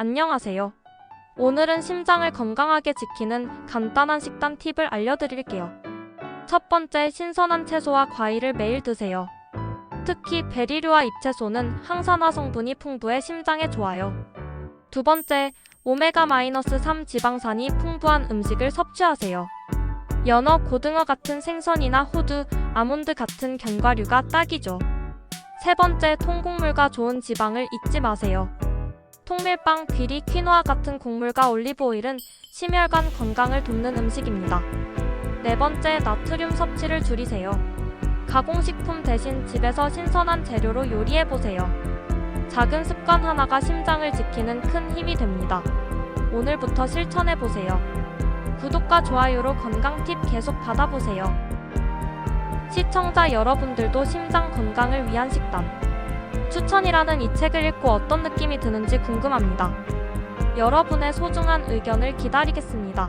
안녕하세요. 오늘은 심장을 건강하게 지키는 간단한 식단 팁을 알려드릴게요. 첫 번째, 신선한 채소와 과일을 매일 드세요. 특히 베리류와 잎채소는 항산화 성분이 풍부해 심장에 좋아요. 두 번째, 오메가-3 지방산이 풍부한 음식을 섭취하세요. 연어, 고등어 같은 생선이나 호두, 아몬드 같은 견과류가 딱이죠. 세 번째, 통곡물과 좋은 지방을 잊지 마세요. 통밀빵, 귀리, 퀴노아 같은 곡물과 올리브 오일은 심혈관 건강을 돕는 음식입니다. 네 번째, 나트륨 섭취를 줄이세요. 가공식품 대신 집에서 신선한 재료로 요리해 보세요. 작은 습관 하나가 심장을 지키는 큰 힘이 됩니다. 오늘부터 실천해 보세요. 구독과 좋아요로 건강 팁 계속 받아보세요. 시청자 여러분들도 심장 건강을 위한 식단 추천이라는 이 책을 읽고 어떤 느낌이 드는지 궁금합니다. 여러분의 소중한 의견을 기다리겠습니다.